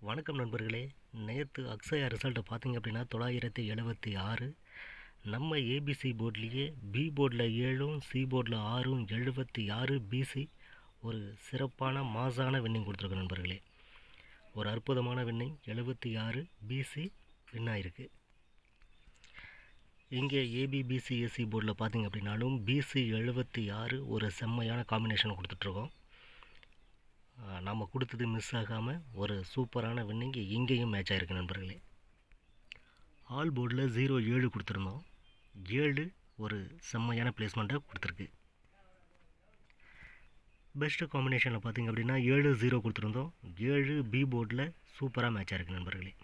வணக்கம் நண்பர்களே. நேற்று அக்ஷயா ரிசல்ட்டை பார்த்தீங்க அப்படின்னா தொள்ளாயிரத்தி எழுபத்தி ஆறு. நம்ம ஏபிசி போர்ட்லேயே பி போர்டில் ஏழும் சி போர்டில் ஆறும் எழுபத்தி ஆறு பிசி ஒரு சிறப்பான மாசான வின்னிங் கொடுத்துருக்கோம் நண்பர்களே. ஒரு அற்புதமான வின்னிங் எழுபத்தி ஆறு பிசி வின் ஆயிருக்கு. இங்கே ஏபிபிசிஎஸ்சி போர்டில் பார்த்தீங்க அப்படின்னாலும் பிசி எழுபத்தி ஆறு ஒரு செம்மையான காம்பினேஷன் கொடுத்துட்ருக்கோம் நம்ம கொடுத்தது மிஸ் ஆகாமல் ஒரு சூப்பரான வின்னிங் இங்கேயும் மேட்ச் ஆகிருக்கு நண்பர்களே. ஆல் போர்டில் ஜீரோ ஏழு கொடுத்துருந்தோம். ஏழு ஒரு செம்மையான பிளேஸ்மெண்ட்டை கொடுத்துருக்கு. பெஸ்ட்டு காம்பினேஷனில் பார்த்தீங்க அப்படின்னா ஏழு ஜீரோ கொடுத்துருந்தோம். ஏழு பி போர்டில் சூப்பராக மேட்ச் ஆகிருக்கு நண்பர்களே.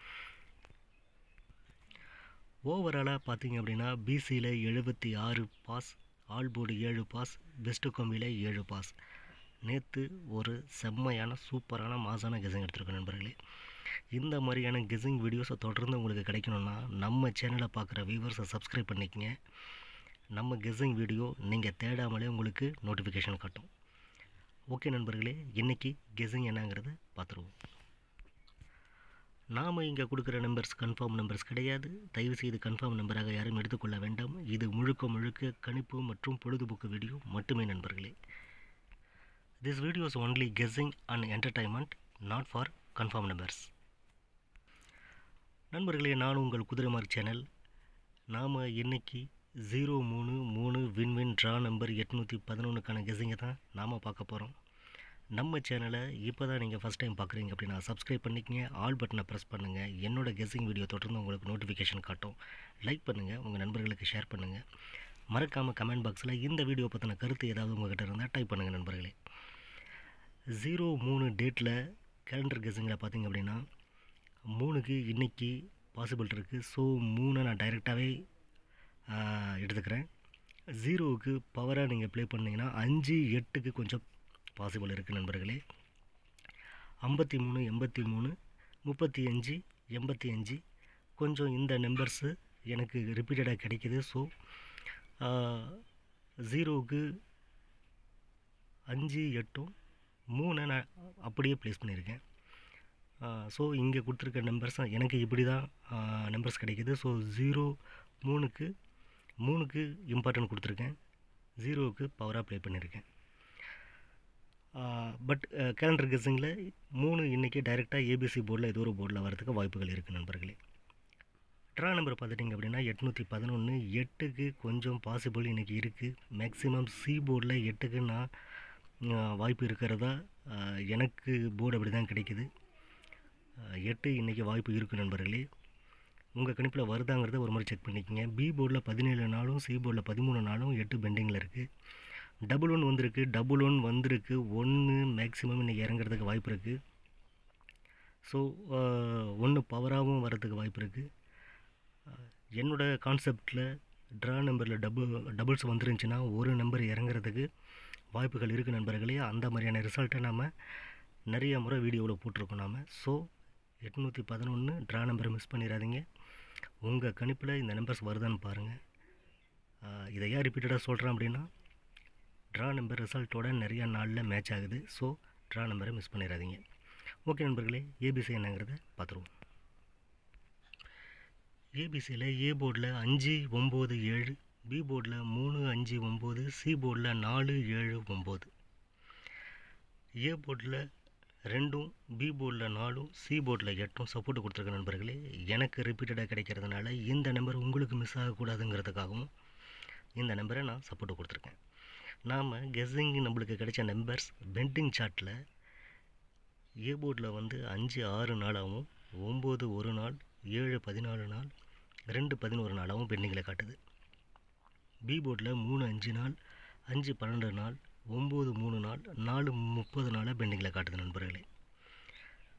ஓவராலாக பார்த்தீங்க அப்படின்னா பிசியில் எழுபத்தி ஆறு பாஸ் ஆல் போர்டு ஏழு பாஸ் பெஸ்ட்டு கம்பியில் ஏழு பாஸ் நேற்று ஒரு செம்மையான சூப்பரான மாசான கெஸிங் எடுத்திருக்கோம் நண்பர்களே. இந்த மாதிரியான கெஸிங் வீடியோஸை தொடர்ந்து உங்களுக்கு கிடைக்கணும்னா நம்ம சேனலை பார்க்குற வியூவர்ஸை சப்ஸ்கிரைப் பண்ணிக்கங்க. நம்ம கெஸிங் வீடியோ நீங்கள் தேடாமலே உங்களுக்கு நோட்டிஃபிகேஷன் காட்டும். ஓகே நண்பர்களே இன்றைக்கி கெஸிங் என்னங்கிறத பார்த்துருவோம். நாம் இங்கே கொடுக்குற நம்பர்ஸ் கன்ஃபார்ம் நம்பர்ஸ் கிடையாது. தயவுசெய்து கன்ஃபார்ம் நம்பராக யாரும் எடுத்துக்கொள்ள வேண்டாம். இது முழுக்க முழுக்க கணிப்பு மற்றும் பொழுதுபோக்கு வீடியோ மட்டுமே நண்பர்களே. This video is only guessing and entertainment not for confirm numbers நண்பர்களே நான் உங்கள் குதிரைமார்க் சேனல். நாம் இன்றைக்கி ஜீரோ மூணு மூணு வின் வின் ட்ரா நம்பர் எட்நூற்றி பதினொன்றுக்கான கெஸ்ஸிங்கை தான் நாம் பார்க்க போகிறோம் நம்ம சேனலை இப்போ தான் நீங்கள் ஃபஸ்ட் டைம் பார்க்குறீங்க அப்படின்னா சப்ஸ்கிரைப் பண்ணிக்கங்க ஆல் பட்டனை ப்ரெஸ் பண்ணுங்கள் என்னோடய கெஸ்ஸிங் வீடியோ தொடர்ந்து உங்களுக்கு நோட்டிஃபிகேஷன் காட்டும். லைக் பண்ணுங்கள் உங்கள் நண்பர்களுக்கு ஷேர் பண்ணுங்கள் மறக்காமல் கமெண்ட் பாக்ஸில் இந்த வீடியோ பற்றின கருத்து ஏதாவது உங்கள்கிட்ட இருந்தால் டைப் பண்ணுங்கள் நண்பர்களே. ஜீரோ மூணு டேட்டில் கேலண்டர் கெஸுங்களை பார்த்தீங்க அப்படின்னா மூணுக்கு இன்றைக்கி பாசிபிள் இருக்குது ஸோ மூணை நான் டைரெக்டாகவே எடுத்துக்கிறேன். ஜீரோவுக்கு பவராக நீங்கள் ப்ளே பண்ணிங்கன்னா அஞ்சு எட்டுக்கு கொஞ்சம் பாசிபிள் இருக்குது நண்பர்களே. ஐம்பத்தி மூணு எண்பத்தி மூணு முப்பத்தி அஞ்சு எண்பத்தி அஞ்சு கொஞ்சம் இந்த நம்பர்ஸு எனக்கு ரிப்பீட்டடாக கிடைக்கிது. ஸோ ஜீரோவுக்கு அஞ்சு எட்டும் மூணை நான் அப்படியே ப்ளேஸ் பண்ணியிருக்கேன். ஸோ இங்கே கொடுத்துருக்க நம்பர்ஸ் எனக்கு இப்படி தான் நம்பர்ஸ் கிடைக்கிது. ஸோ ஜீரோ மூணுக்கு மூணுக்கு இம்பார்ட்டன்ட் கொடுத்துருக்கேன். ஜீரோவுக்கு பவராக ப்ளே பண்ணியிருக்கேன். பட் கேலண்டர் கெஸ்ஸிங்கில் மூணு இன்றைக்கி டைரெக்டாக ஏபிசி போர்டில் ஏதோ ஒரு போர்டில் வரதுக்கு வாய்ப்புகள் இருக்குது நண்பர்களே. ட்ரா நம்பர் பார்த்துட்டிங்க அப்படின்னா எட்நூற்றி பதினொன்று எட்டுக்கு கொஞ்சம் பாசிபிள் இன்றைக்கி இருக்குது மேக்ஸிமம் சி போர்டில் எட்டுக்கு நான் வாய்ப்பு இருக்கிறதா? எனக்கு போர்டு அப்படி தான் கிடைக்குது எட்டு இன்றைக்கி வாய்ப்பு இருக்குது நண்பர்களே. உங்கள் கணிப்பில் வருதாங்கிறத ஒரு முறை செக் பண்ணிக்கோங்க. பி போர்டில் பதினேழு நாளும் சி போர்டில் பதிமூணு நாளும் எட்டு பெண்டிங்கில் இருக்குது டபுள் ஒன் வந்திருக்கு. டபுள் ஒன் வந்திருக்கு. ஒன்று மேக்ஸிமம் இன்றைக்கி இறங்குறதுக்கு வாய்ப்பு இருக்குது ஸோ ஒன்று பவராகவும் வர்றதுக்கு வாய்ப்பு இருக்குது என்னோடய கான்செப்டில் ட்ரா நம்பரில் டபுள் டபுள்ஸ் வந்துருந்துச்சுன்னா ஒரு நம்பர் இறங்குறதுக்கு வாய்ப்புகள் இருக்குது நண்பர்களே. அந்த மாதிரியான ரிசல்ட்டை நம்ம நிறைய முறை வீடியோவில் போட்டிருக்கோம் நாம். ஸோ எட்நூற்றி பதினொன்று ட்ரா நம்பரை மிஸ் பண்ணிடாதீங்க. உங்கள் கணிப்பில் இந்த நம்பர்ஸ் வருதான்னு பாருங்கள் இதை ஏன் ரிப்பீட்டடாக சொல்கிறேன் அப்படின்னா ட்ரா நம்பர் ரிசல்ட்டோட நிறையா நாளில் மேட்ச் ஆகுது. ஸோ ட்ரா நம்பரை மிஸ் பண்ணிடாதீங்க. ஓகே நண்பர்களே ஏபிசி என்னங்கிறத பார்த்துருவோம் ஏபிசியில் ஏ போர்டில் அஞ்சு ஒம்பது ஏழு பி போர்டில் மூணு அஞ்சு ஒம்பது சி போர்டில் நாலு ஏழு ஒம்பது. ஏ போர்டில் ரெண்டும் பி போர்டில் நாலும் சி போர்டில் எட்டும் சப்போர்ட் கொடுத்துருக்க நண்பர்களே எனக்கு ரிப்பீட்டடாக கிடைக்கிறதுனால இந்த நம்பர் உங்களுக்கு மிஸ் ஆகக்கூடாதுங்கிறதுக்காகவும் இந்த நம்பரை நான் சப்போர்ட் கொடுத்துருக்கேன். நாம் கெஸ்ஸிங் நம்மளுக்கு கிடைச்ச நம்பர்ஸ் பெண்டிங் சார்ட்டில் ஏ போர்டில் வந்து அஞ்சு ஆறு நாளாகவும் ஒம்பது ஒரு நாள் ஏழு பதினாலு நாள் ரெண்டு பதினோரு நாளாகவும் பெண்டிங்கில் காட்டுது. பி போர்டில் மூணு அஞ்சு நாள் அஞ்சு பன்னெண்டு நாள் ஒம்பது மூணு நாள் நாலு முப்பது நாளாக பெண்டிங்கில் காட்டுது நண்பர்களே.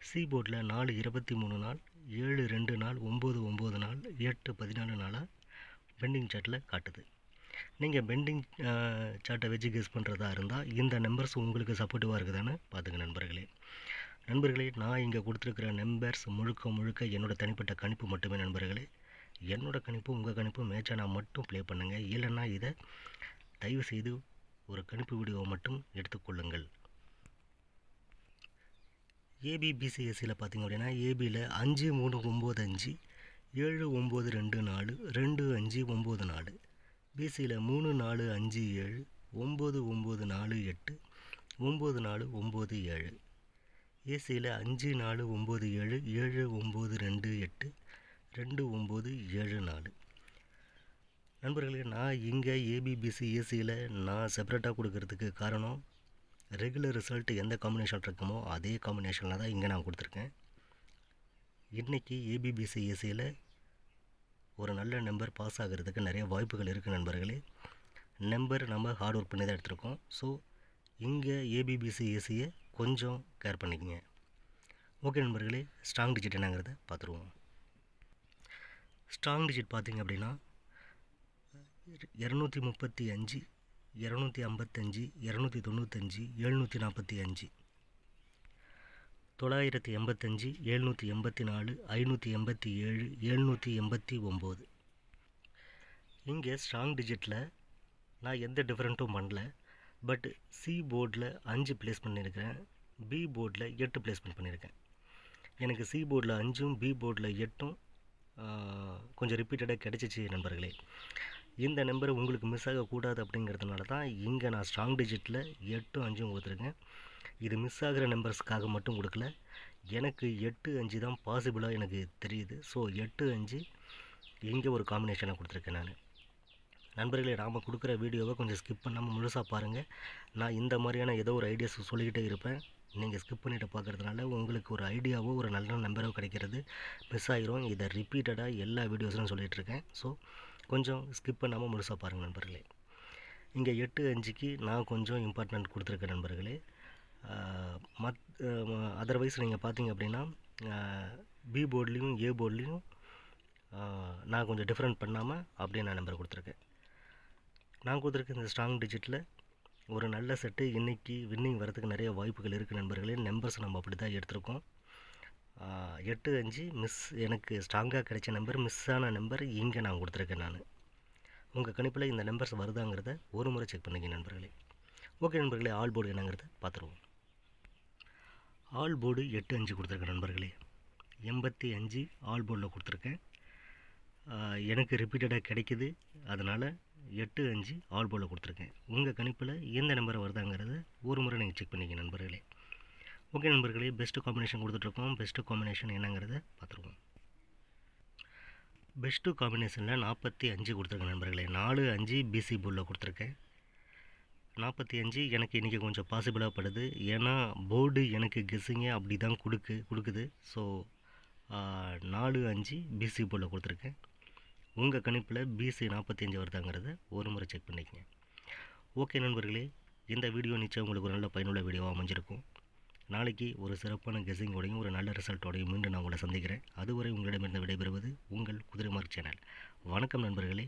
சி போர்டில் நாலு இருபத்தி மூணு நாள் ஏழு ரெண்டு நாள் ஒம்பது ஒம்பது நாள் எட்டு பதினாலு நாளாக பெண்டிங் சார்ட்டில் காட்டுது. நீங்கள் பெண்டிங் சார்ட்டை வச்சு கெஸ் பண்ணுறதா இருந்தால் இந்த நம்பர்ஸ் உங்களுக்கு சப்போர்ட்டிவாக இருக்குதான்னு பார்த்துங்க நண்பர்களே. நண்பர்களே நான் இங்கே கொடுத்துருக்குற நம்பர்ஸ் முழுக்க முழுக்க என்னோடய தனிப்பட்ட கணிப்பு மட்டுமே நண்பர்களே. என்னோடய கணிப்பு உங்கள் கணிப்பு மேட்சாக மட்டும் ப்ளே பண்ணுங்கள் இல்லைன்னா இதை தயவு செய்து ஒரு கணிப்பு வீடியோவை மட்டும் எடுத்துக்கொள்ளுங்கள். ஏபிபிசிஎஸ்சியில் பார்த்திங்க பார்த்தீங்க அப்படின்னா ஏபியில் அஞ்சு மூணு ஒம்பது அஞ்சு ஏழு ஒம்பது ரெண்டு நாலு ரெண்டு அஞ்சு ஒம்பது நாலு. பிசியில் மூணு நாலு அஞ்சு ஏழு ஒம்பது ஒம்பது நாலு எட்டு ஒம்பது நாலு ஒம்பது ஏழு. ஏசியில் அஞ்சு நாலு ஒம்பது ஏழு ஏழு ஒம்பது ரெண்டு எட்டு ரெண்டு ஒம்பது ஏழு நாலு. நண்பர்களே நான் இங்கே ஏபிபிசி ஏசியில் நான் செப்பரேட்டாக கொடுக்கறதுக்கு காரணம் ரெகுலர் ரிசல்ட் எந்த காம்பினேஷன் இருக்குமோ அதே காம்பினேஷனில் தான் இங்கே நான் கொடுத்துருக்கேன். இன்றைக்கி ஏபிபிசி ஏசியில் ஒரு நல்ல நம்பர் பாஸ் ஆகிறதுக்கு நிறைய வாய்ப்புகள் இருக்குது நண்பர்களே. நம்பர் நம்ம ஹார்ட் ஒர்க் பண்ணி தான் எடுத்திருக்கோம். ஸோ இங்கே ஏபிபிசி ஏசியை கொஞ்சம் கேர் பண்ணிக்கங்க. ஓகே நண்பர்களே ஸ்ட்ராங் டிஜிட் என்னங்கிறத பார்த்துருவோம். ஸ்ட்ராங் டிஜிட் பார்த்தீங்க அப்படின்னா இரநூத்தி முப்பத்தி அஞ்சு இரநூத்தி ஐம்பத்தஞ்சு இரநூத்தி தொண்ணூத்தஞ்சு எழுநூற்றி நாற்பத்தி அஞ்சு. தொள்ளாயிரத்தி எண்பத்தஞ்சு எழுநூற்றி எண்பத்தி நாலு ஐநூற்றி எண்பத்தி ஏழு எழுநூற்றி எண்பத்தி ஒம்பது. இங்கே ஸ்ட்ராங் டிஜிட்டில் நான் எந்த டிஃப்ரெண்ட்டும் பண்ணல. பட் சி போர்டில் அஞ்சு ப்ளேஸ் பண்ணியிருக்கிறேன் பி போர்டில் எட்டு ப்ளேஸ்மெண்ட் பண்ணியிருக்கேன். எனக்கு சி போர்டில் அஞ்சும் பி போர்டில் எட்டும் கொஞ்சம் ரிப்பீட்டடாக கிடச்சிச்சு நண்பர்களே. இந்த நம்பர் உங்களுக்கு மிஸ் ஆகக்கூடாது அப்படிங்கிறதுனால தான் இங்கே நான் ஸ்ட்ராங் டிஜிட்டில் எட்டும் அஞ்சும் கொடுத்துருக்கேன். இது மிஸ் ஆகிற நம்பர்ஸ்க்காக மட்டும் கொடுக்கல. எனக்கு எட்டு அஞ்சு தான் பாசிபிளாக எனக்கு தெரியுது. ஸோ எட்டு அஞ்சு இங்கே ஒரு காம்பினேஷனை கொடுத்துருக்கேன் நான். நண்பர்களே நாம் கொடுக்குற வீடியோவை கொஞ்சம் ஸ்கிப் பண்ணாமல் முழுசாக பாருங்கள் நான் இந்த மாதிரியான ஏதோ ஒரு ஐடியாஸ் சொல்லிக்கிட்டே இருப்பேன். நீங்கள் ஸ்கிப் பண்ணிட்டு பார்க்குறதுனால உங்களுக்கு ஒரு ஐடியாவோ ஒரு நல்ல நம்பரோ கிடைக்கிறது. மிஸ் ஆகிரும் இதை ரிப்பீட்டடாக எல்லா வீடியோஸ்லையும் சொல்லிகிட்ருக்கேன் ஸோ கொஞ்சம் ஸ்கிப் பண்ணாமல் முழுசாக பாருங்கள் நண்பர்களே. இங்கே எட்டு அஞ்சுக்கு நான் கொஞ்சம் இம்பார்ட்டன்ட் கொடுத்துருக்கேன் நண்பர்களே. மத் அதர்வைஸ் நீங்கள் பார்த்தீங்க அப்படின்னா பி போர்ட்லேயும் ஏ போர்ட்லேயும் நான் கொஞ்சம் டிஃப்ரெண்ட் பண்ணாமல் அப்படியே நான் நம்பர் கொடுத்துருக்கேன். நான் கொடுத்துருக்க இந்த ஸ்ட்ராங் டிஜிட்டில் ஒரு நல்ல செட்டு இன்றைக்கி வின்னிங் வரதுக்கு நிறைய வாய்ப்புகள் இருக்குது நண்பர்களே. நம்பர்ஸ் நம்ம அப்படி தான் எடுத்திருக்கோம் எட்டு அஞ்சு மிஸ் எனக்கு ஸ்ட்ராங்காக கிடைச்ச நம்பர் மிஸ் ஆன நம்பர் இங்கே நான் கொடுத்துருக்கேன் நான். உங்கள் கணிப்பில் இந்த நம்பர்ஸ் வருதாங்கிறத ஒரு முறை செக் பண்ணிக்க நண்பர்களே. ஓகே நண்பர்களே ஆல் போர்டு என்னங்கிறத பார்த்துருவோம். ஆல் போர்டு எட்டு அஞ்சு கொடுத்துருக்கேன் நண்பர்களே. எண்பத்தி அஞ்சு ஆல் போர்டில் கொடுத்துருக்கேன். எனக்கு ரிப்பீட்டடாக கிடைக்கிது. அதனால் எட்டு அஞ்சு ஆல் போல் கொடுத்துருக்கேன். உங்கள் கணிப்பில் எந்த நம்பர் வருதாங்கிறத ஒரு முறை நீங்கள் செக் பண்ணிக்க நண்பர்களே. ஓகே நண்பர்களே பெஸ்ட்டு காம்பினேஷன் கொடுத்துட்ருக்கோம். பெஸ்ட்டு காம்பினேஷன் என்னங்கிறத பார்த்துருக்கோம் பெஸ்ட்டு காம்பினேஷனில் நாற்பத்தி அஞ்சு கொடுத்துருக்கேன் நண்பர்களே. நாலு அஞ்சு பிசி போலில் கொடுத்துருக்கேன். நாற்பத்தி அஞ்சு எனக்கு இன்றைக்கி கொஞ்சம் பாசிபிளாக படுது. ஏன்னா போர்டு எனக்கு கெஸ்ஸிங்கே அப்படி தான் கொடுக்கு கொடுக்குது. ஸோ நாலு அஞ்சு பிசி போர்டில் கொடுத்துருக்கேன். உங்கள் கணிப்பில் பிசி நாற்பத்தி அஞ்சு வருதாங்கிறத ஒரு முறை செக் பண்ணிக்கங்க. ஓகே நண்பர்களே இந்த வீடியோ நிச்சயம் உங்களுக்கு ஒரு நல்ல பயனுள்ள வீடியோவாக அமைஞ்சிருக்கும். நாளைக்கு ஒரு சிறப்பான கெஸிங்கோடையும் ஒரு நல்ல ரிசல்ட்டோடையும் மீண்டும் நான் உங்களை சந்திக்கிறேன். அதுவரை உங்களிடமிருந்து விடைபெறுவது உங்கள் குதிரை மார்க் சேனல் வணக்கம் நண்பர்களே